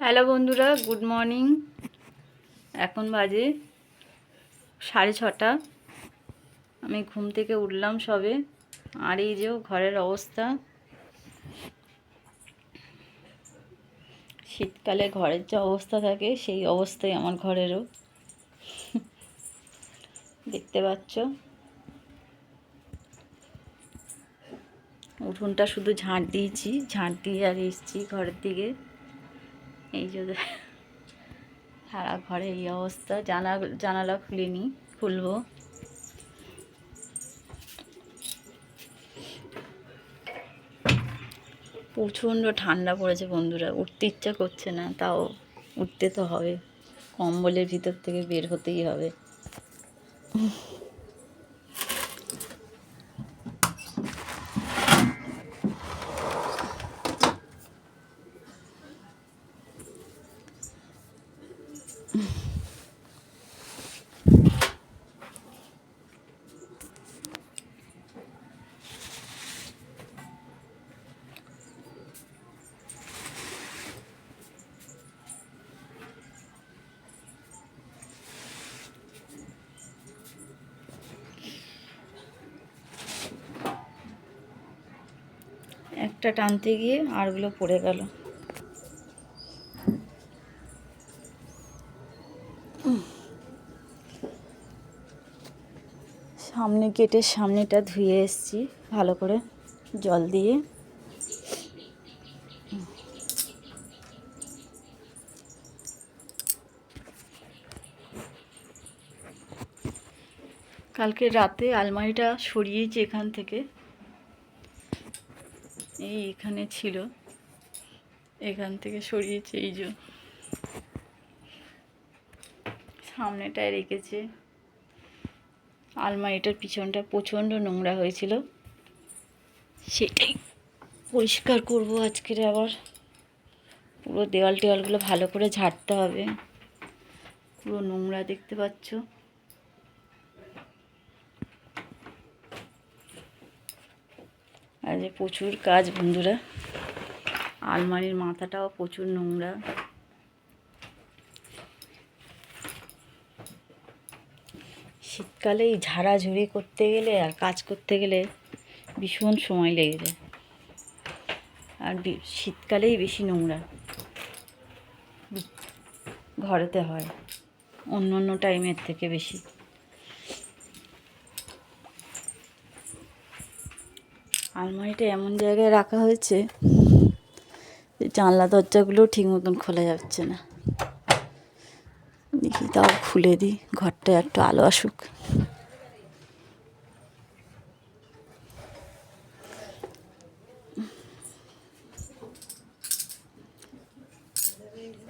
Hello বন্ধুরা, good morning. এখন বাজে সাড়ে ছটা। আমি ঘুম থেকে উঠলাম সবে। আর এই যে ঘরের অবস্থা। শীতকালে ঘরের যে অবস্থা থাকে, সেই অবস্থাই আমার ঘরেরও। দেখতে পাচ্ছ? উঠোনটা শুধু ঝাঁট দিয়েছি, ঝাঁট দিয়ে আর এসছি ঘরের দিকে। এই যে সারা ঘরে এই অবস্থা। জানা জানালা খুলিনি, খুলবো। প্রচণ্ড ঠান্ডা পড়েছে বন্ধুরা, উঠতে ইচ্ছা করছে না, তাও উঠতে তো হবে। কম্বলের ভিতর থেকে বের হতেই হবে। একটা টানতে গিয়ে আরগুলো পড়ে গেল। সামনে গেটের সামনেটা ধুয়ে এসছি ভালো করে জল দিয়ে। কালকে রাতে আলমারিটা সরিয়েছি এখান থেকে। এই এখানে ছিল। এখান থেকে সরিয়েছে এই যে। সামনেটায় রেখেছে। আলমারিটার পিছনটা প্রচণ্ড নোংরা হয়েছিল। সেটাই পরিষ্কার করব আজকের আবার। পুরো দেওয়াল টেওয়ালগুলো ভালো করে ঝাড়তে হবে। পুরো নোংরা দেখতে পাচ্ছ। আর যে প্রচুর কাজ বন্ধুরা। আলমারির মাথাটাও প্রচুর নোংরা। শীতকালে এই ঝাড়াঝুড়ি করতে গেলে আর কাজ করতে গেলে ভীষণ সময় লেগে যায়। আর শীতকালেই বেশি নোংরা। ঘরেতে হয়। অন্য অন্য টাইমের থেকে বেশি। আলমারিটা এমন জায়গায় রাখা হয়েছে যে জানলা দরজাগুলোও ঠিক মতন খোলা যাচ্ছে না। দেখি তাও খুলে দিই, ঘরটা একটু আলো আসুক।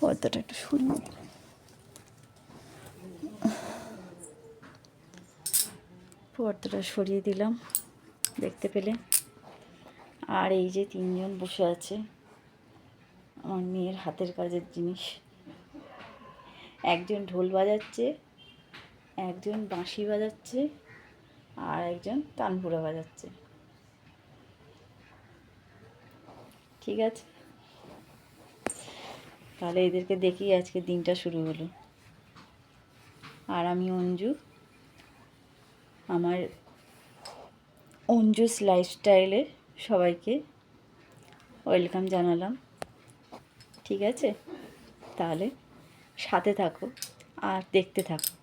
পর্দাটা একটু সরিয়ে পর্দাটা সরিয়ে দিলাম, দেখতে পেলে। আর এই যে তিনজন বসে আছে, আমার মেয়ের হাতের কাজের জিনিস। একজন ঢোল বাজাচ্ছে, একজন বাঁশি বাজাচ্ছে, আর একজন তানপুরা বাজাচ্ছে। ঠিক আছে? তাহলে এদেরকে দেখি আজকে দিনটা শুরু হলো। আর আমি অঞ্জু, আমার অঞ্জুস লাইফস্টাইলে সবাইকে ওয়েলকাম জানালাম। ঠিক আছে? তাহলে সাথে থাকো আর দেখতে থাকো।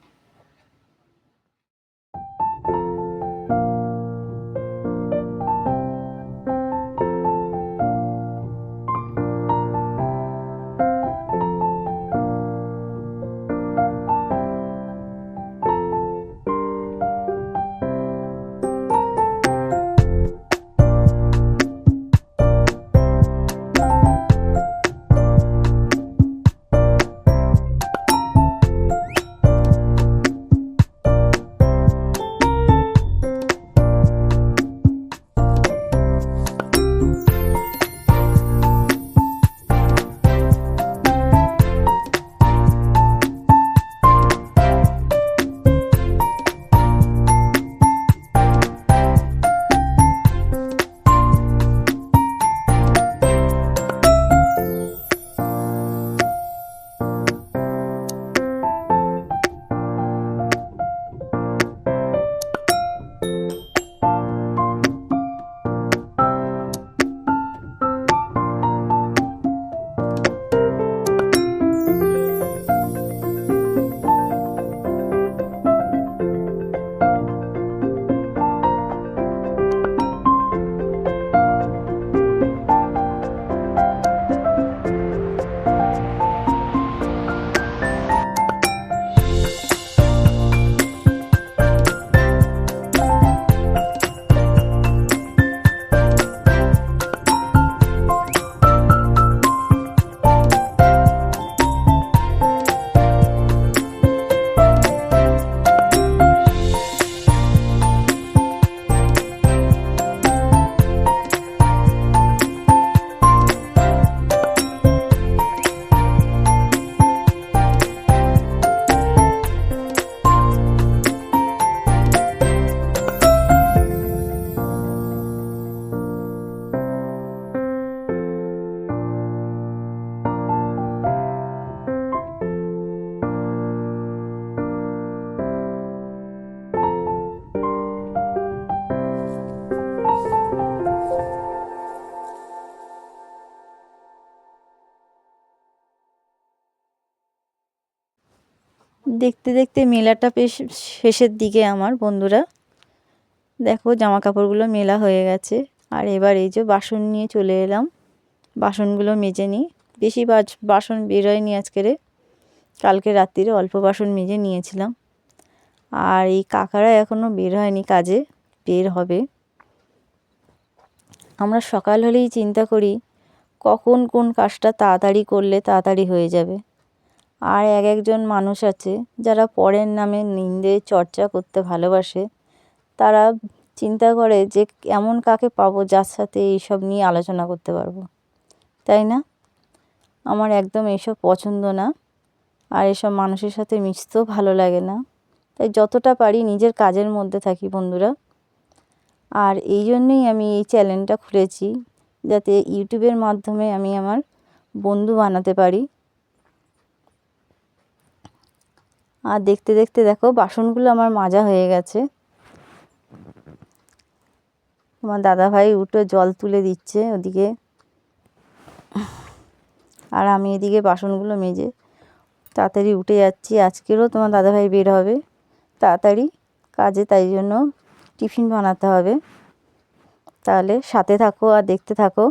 দেখতে দেখতে মেলাটা বেশ শেষের দিকে আমার বন্ধুরা। দেখো জামা কাপড়গুলো মেলা হয়ে গেছে। আর এবার এই যে বাসন নিয়ে চলে এলাম। বাসনগুলো মেজে নিই। বেশি বাসন বেরোয়নি আজকেরে কালকে রাত্রিরে অল্প বাসন মেজে নিয়েছিলাম। আর এই কাকারা এখনও বের হয়নি কাজে, বের হবে। আমরা সকাল হলেই চিন্তা করি, কখন কোন কাজটা তাড়াতাড়ি করলে তাড়াতাড়ি হয়ে যাবে। আর এক একজন মানুষ আছে যারা পরের নামে নিন্দে, চর্চা করতে ভালোবাসে। তারা চিন্তা করে যে এমন কাকে পাবো যার সাথে এইসব নিয়ে আলোচনা করতে পারব। তাই না? আমার একদম এইসব পছন্দ না। আর এসব মানুষের সাথে মিশতেও ভালো লাগে না। তাই যতটা পারি নিজের কাজের মধ্যে থাকি বন্ধুরা। আর এই জন্যই আমি এই চ্যানেলটা খুলেছি, যাতে ইউটিউবের মাধ্যমে আমি আমার বন্ধু বানাতে পারি। আর দেখতে দেখতে দেখো, বাসনগুলো আমার মাজা হয়ে গেছে। আমার দাদাভাই উঠে জল তুলে দিচ্ছে ওদিকে। আর আমি এদিকে বাসনগুলো মেজে তাড়াতাড়ি উঠে যাচ্ছি। আজকেরও তোমার দাদাভাই বের হবে তাড়াতাড়ি কাজে, তাই জন্য টিফিন বানাতে হবে। তাহলে সাথে থাকো আর দেখতে থাকো।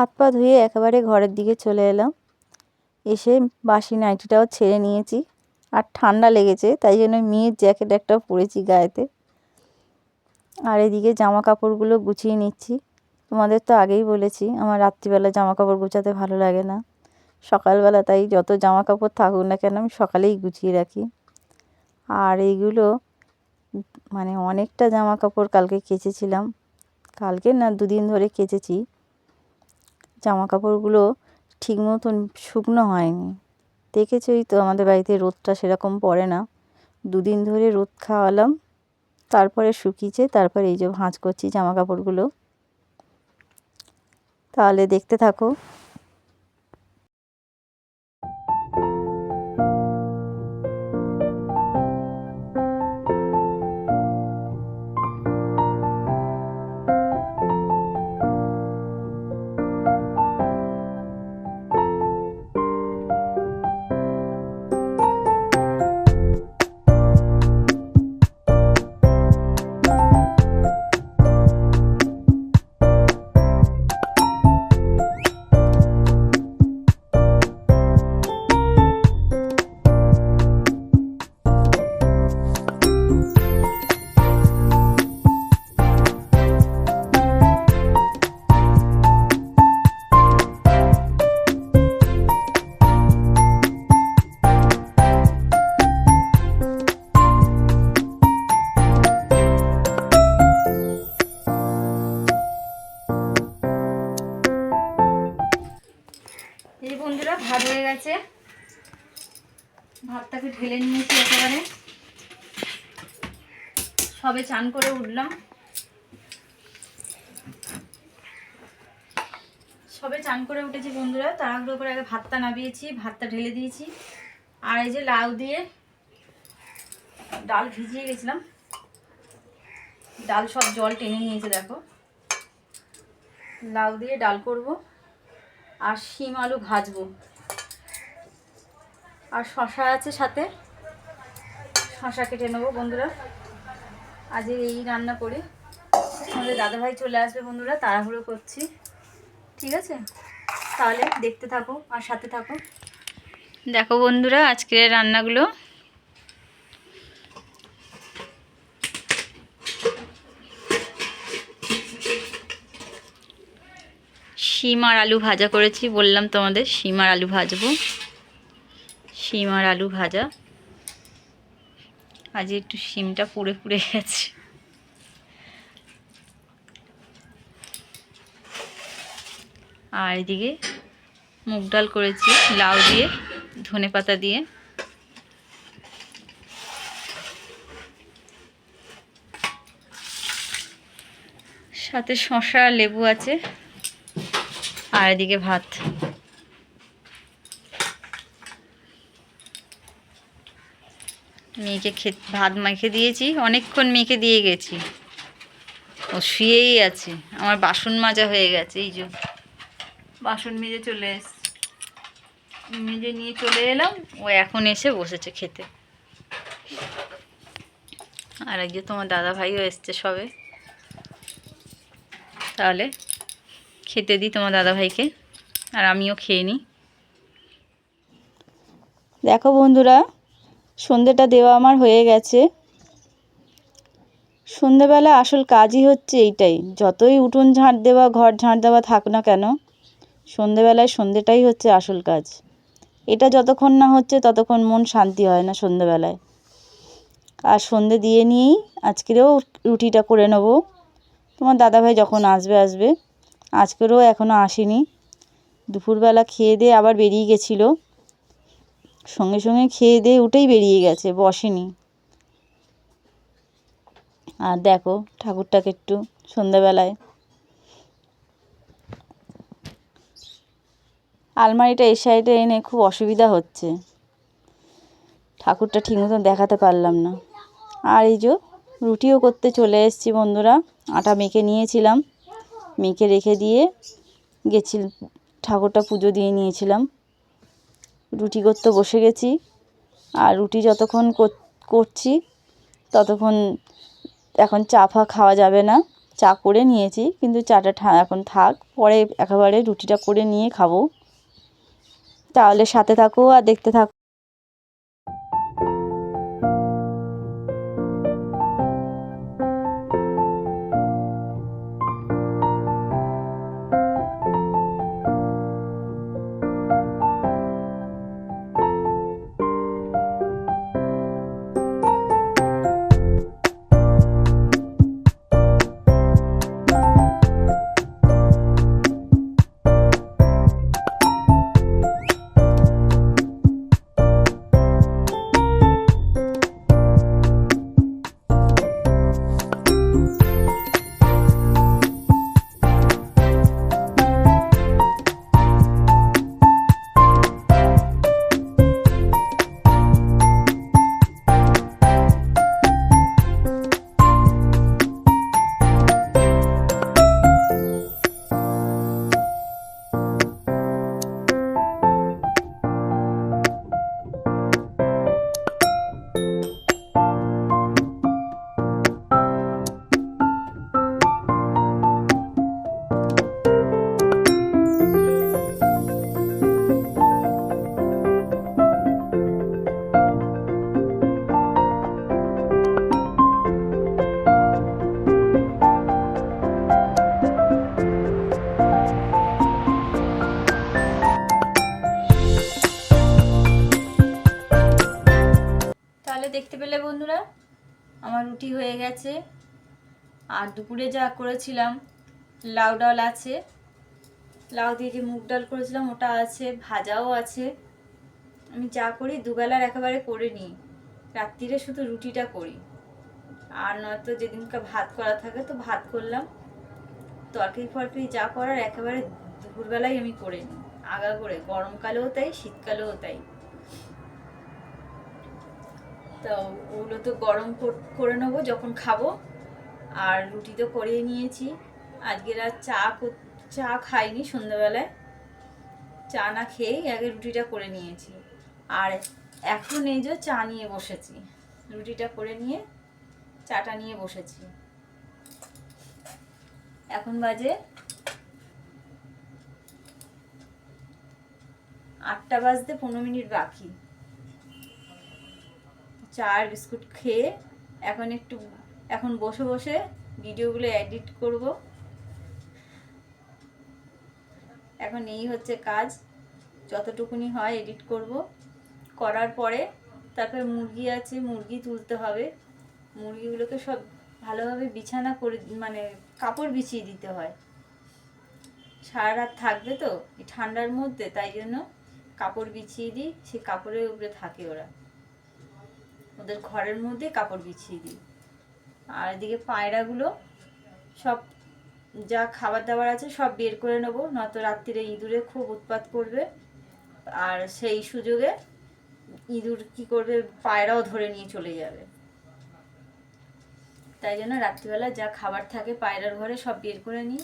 হাত পা ধুয়ে একেবারে ঘরের দিকে চলে এলাম। এসে বাসি নাইটিটাও ছেড়ে নিয়েছি। আর ঠান্ডা লেগেছে, তাই জন্য মেয়ের জ্যাকেট একটা পরেছি গায়েতে। আর এদিকে জামা কাপড়গুলো গুছিয়ে নিচ্ছি। তোমাদের তো আগেই বলেছি, আমার রাত্রিবেলা জামা কাপড় গুছাতে ভালো লাগে না। সকালবেলা তাই যত জামা কাপড় থাকুক না কেন আমি সকালেই গুছিয়ে রাখি। আর এইগুলো মানে অনেকটা জামা কাপড় কালকে কেচেছিলাম। কালকে না দুদিন ধরে কেচেছি। জামা কাপড়গুলো ঠিক মতন শুকনো হয়নি। দেখেছই তো আমাদের বাড়িতে রোদটা সেরকম পড়ে না। দুদিন ধরে রোদ খাওয়ালাম, তারপরে শুকিয়েছে, তারপরে এই যে ভাঁজ করছি জামা কাপড়গুলো তাহলে দেখতে থাকো। এই বন্ধুরা, ভাত হয়ে গেছে। ভাতটাকে ঢেলে নিয়েছি একেবারে। সবে চান করে উঠলাম। সবে চান করে উঠেছি বন্ধুরা, তাড়াহুড়ো করে আগে ভাতটা নামিয়েছি, ভাতটা ঢেলে দিয়েছি। আর এই যে লাউ দিয়ে ডাল ভিজিয়ে গেছিলাম। ডাল সব জল টেনে নিয়েছে, দেখো। লাউ দিয়ে ডাল করব। আর শিম আলু ভাজবো। আর শশা আছে সাথে। শশা কেটে নেব বন্ধুরা। আজ এই রান্না করে আমাদের দাদাভাই চলে আসবে বন্ধুরা, তাড়াহুড়ো করছি। ঠিক আছে? তাহলে দেখতে থাকো আর সাথে থাকো। দেখো বন্ধুরা, আজকের রান্নাগুলো শিম আর আলু ভাজা করেছি, বললাম তোমাদের শিম আর আলু ভাজবো। শিম আর আলু ভাজা। আজ একটু শিমটা পুড়ে পুড়ে গেছে। আর এদিকে মুগ ডাল করেছি, লাউ দিয়ে, ধনে পাতা দিয়ে। সাথে শশা লেবু আছে। আর এদিকে ভাত। মেয়েকে খে ভাত মেখে দিয়েছি অনেকক্ষণ মেখে দিয়ে গেছি। ও শুয়েই আছে আমার বাসন মাজা হয়ে গেছে এই যে। বাসন মেজে চলে এসছে। মেজে নিয়ে চলে এলাম ও এখন এসে বসেছে খেতে। আর যে তোমার দাদা ভাইও এসছে সবে। তাহলে খেতে দিই তোমার দাদা ভাইকে আর আমিও খেয়ে নিই। দেখো বন্ধুরা, সন্ধেটা দেওয়া আমার হয়ে গেছে। সন্ধেবেলা আসল কাজই হচ্ছে এইটাই, যতই উঠোন ঝাঁট দেওয়া, ঘর ঝাঁট দেওয়া থাক না কেন, সন্ধেবেলায় সন্ধেটাই হচ্ছে আসল কাজ। এটা যতক্ষণ না হচ্ছে ততক্ষণ মন শান্তি হয় না সন্ধেবেলায়। আর সন্ধে দিয়ে নিয়েই আজকেরও রুটিটা করে নেব। তোমার দাদাভাই যখন আসবে আসবে। আজকেরও এখনও আসেনি। দুপুরবেলা খেয়ে দিয়ে আবার বেরিয়ে গেছিল। সঙ্গে সঙ্গে খেয়ে দিয়ে উঠেই বেরিয়ে গেছে, বসেনি। আর দেখো ঠাকুরটাকে একটু সন্ধ্যাবেলায়। আলমারিটা এই সাইডে এনে খুব অসুবিধা হচ্ছে। ঠাকুরটা ঠিক মতন দেখাতে পারলাম না। আর এই যে রুটিও করতে চলে এসেছি বন্ধুরা, আটা মেখে নিয়েছিলাম। মেখে রেখে দিয়ে গেছি ঠাকুরটা পুজো দিয়ে নিয়েছিলাম। রুটি করতে বসে গেছি। আর রুটি যতক্ষণ করছি, ততক্ষণ এখন চা ফা খাওয়া যাবে না। চা করে নিয়েছি, কিন্তু চাটা এখন থাক, পরে একেবারে রুটিটা করে নিয়ে খাব। তাহলে সাথে থাকো আর দেখতে থাকো। দুপুরে যা করেছিলাম, লাউ ডাল আছে। লাউ দিয়ে যে মুগ ডাল করেছিলাম, ওটা আছে, ভাজাও আছে। আমি যা করি দুবেলার একেবারে করে নিই। রাত্রিরে শুধু রুটিটা করি। আর নয়তো যেদিনকে ভাত করা থাকে তো ভাত করলাম। তরকারি ফরকারি যা করার একেবারে দুপুরবেলায় আমি করে নিই। আগা করে, গরমকালেও তাই, শীতকালেও তাই। তো ওগুলো তো গরম করে নেব, যখন খাব আর রুটি তো করিয়ে নিয়েছি। আজকের আর চা চা খাইনি সন্ধ্যাবেলায়। চা না খেয়েই আগে রুটিটা করে নিয়েছি। আর এখন এই যে চা নিয়ে বসেছি। রুটিটা করে নিয়ে চাটা নিয়ে বসেছি। এখন বাজে আটটা বাজতে পনেরো মিনিট বাকি। চা আর বিস্কুট খেয়ে এখন একটু এখন বসে বসে ভিডিওগুলো এডিট করব। এখন এই হচ্ছে কাজ। যতটুকুনি হয় এডিট করব। করার পরে তারপর মুরগি আছে, মুরগি তুলতে হবে। মুরগিগুলোকে সব ভালোভাবে বিছানা করে মানে কাপড় বিছিয়ে দিতে হয়। সারা রাত থাকবে তো, এই ঠান্ডার মধ্যে, তাই জন্য কাপড় বিছিয়ে দিই। সেই কাপড়ের উপরে থাকে ওরা। ওদের ঘরের মধ্যে কাপড় বিছিয়ে দিই। আর এদিকে পায়রাগুলো সব যা খাবার দাবার আছে সব বের করে নেব, নয়তো রাত্রিরে ইঁদুরে খুব উৎপাত করবে। আর সেই সুযোগে ইঁদুর কি করবে? পায়রাও ধরে নিয়ে চলে যাবে। তাই জন্য রাত্রিবেলা যা খাবার থাকে পায়রার ঘরে সব বের করে নিই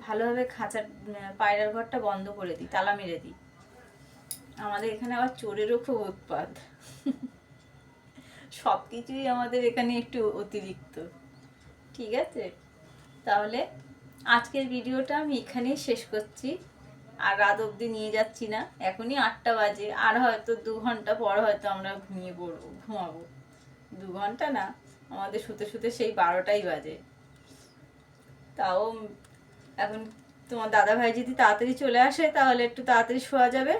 ভালোভাবে খাঁচার পায়রার ঘরটা বন্ধ করে দিই, তালা মেরে দিই। আমাদের এখানে আবার চোরেরও খুব উৎপাত। সব কিছুই আমাদের এখানে একটু অতিরিক্ত। ঠিক আছে? তাহলে আজকের ভিডিওটা আমি এখানেই শেষ করছি। আর রাত অবধি নিয়ে যাচ্ছি না। এখনই আটটা বাজে। আর হয়তো দু ঘণ্টা পর হয়তো আমরা ঘুমিয়ে পড়ব, ঘুমাবো। দু ঘণ্টা না, আমাদের শুতে শুতে সেই বারোটাই বাজে। তাও এখন তোমার দাদা ভাই যদি তাড়াতাড়ি চলে আসে, তাহলে একটু তাড়াতাড়ি শোয়া যাবে।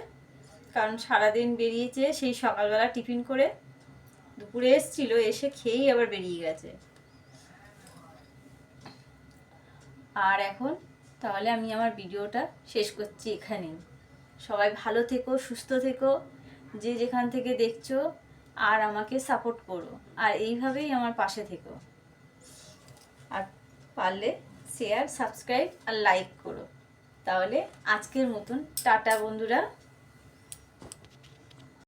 কারণ সারাদিন বেরিয়েছে সেই সকালবেলা টিফিন করে। দুপুরে এসছিল, এসে খেয়েই আবার বেরিয়ে গেছে। আর এখন তাহলে আমি আমার ভিডিওটা শেষ করছি এখানেই। সবাই ভালো থেকো, সুস্থ থেকো, যে যেখান থেকে দেখছ আর আমাকে সাপোর্ট করো। আর এইভাবেই আমার পাশে থেকো। আর পারলে শেয়ার সাবস্ক্রাইব আর লাইক করো। তাহলে আজকের মতন, টাটা বন্ধুরা।